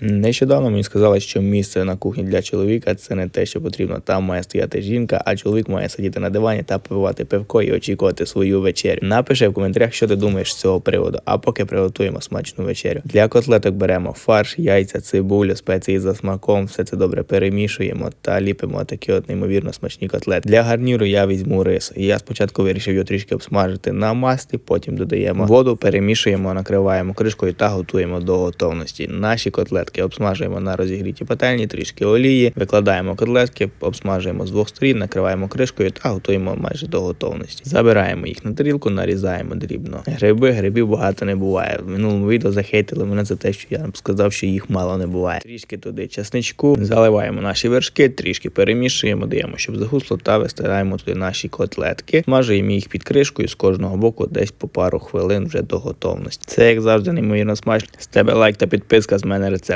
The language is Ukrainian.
Нещодавно мені сказали, що місце на кухні для чоловіка це не те, що потрібно. Там має стояти жінка, а чоловік має сидіти на дивані та пивати пивко і очікувати свою вечерю. Напиши в коментарях, що ти думаєш з цього приводу. А поки приготуємо смачну вечерю. Для котлеток беремо фарш, яйця, цибулю, спеції за смаком. Все це добре перемішуємо та ліпимо такі от неймовірно смачні котлети. Для гарніру я візьму рис. Я спочатку вирішив його трішки обсмажити на маслі, потім додаємо воду, перемішуємо, накриваємо кришкою та готуємо до готовності. Наші котлетки обсмажуємо на розігрітій пательні, трішки олії, викладаємо котлетки, обсмажуємо з двох сторін, накриваємо кришкою та готуємо майже до готовності. Забираємо їх на тарілку, нарізаємо дрібно. Гриби, грибів багато не буває. В минулому відео захейтили мене за те, що я сказав, що їх мало не буває. Трішки туди часничку, заливаємо наші вершки, трішки перемішуємо, даємо, щоб загусло, та вистираємо туди наші котлетки. Смажуємо їх під кришкою з кожного боку, десь по пару хвилин вже до готовності. Це як завжди неймовірно смачно. З тебе лайк та підписка, з мене рецепт.